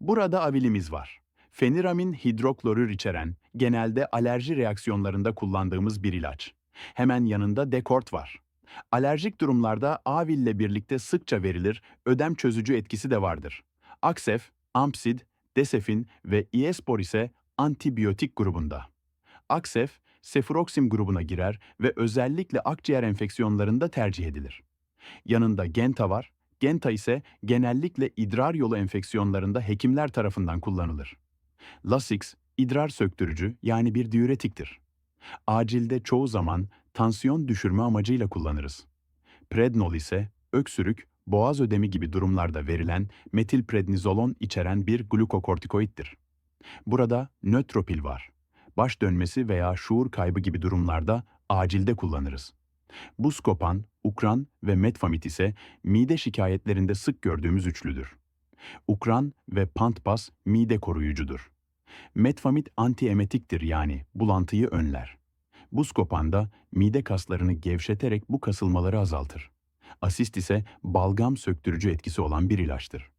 Burada avilimiz var. Feniramin hidroklorür içeren, genelde alerji reaksiyonlarında kullandığımız bir ilaç. Hemen yanında dekort var. Alerjik durumlarda Avil ile birlikte sıkça verilir, ödem çözücü etkisi de vardır. Aksef, Ampsid, Desefin ve Iespor ise antibiyotik grubunda. Aksef, Cefuroksim grubuna girer ve özellikle akciğer enfeksiyonlarında tercih edilir. Yanında Genta var. Genta ise genellikle idrar yolu enfeksiyonlarında hekimler tarafından kullanılır. Lasix, idrar söktürücü yani bir diüretiktir. Acilde çoğu zaman tansiyon düşürme amacıyla kullanırız. Prednol ise öksürük, boğaz ödemi gibi durumlarda verilen metilprednizolon içeren bir glukokortikoittir. Burada nötropil var. Baş dönmesi veya şuur kaybı gibi durumlarda acilde kullanırız. Buscopan, Ukran ve Metfamit ise mide şikayetlerinde sık gördüğümüz üçlüdür. Ukran ve Pantpas mide koruyucudur. Metfamit antiemetiktir yani bulantıyı önler. Buscopan da mide kaslarını gevşeterek bu kasılmaları azaltır. Asist ise balgam söktürücü etkisi olan bir ilaçtır.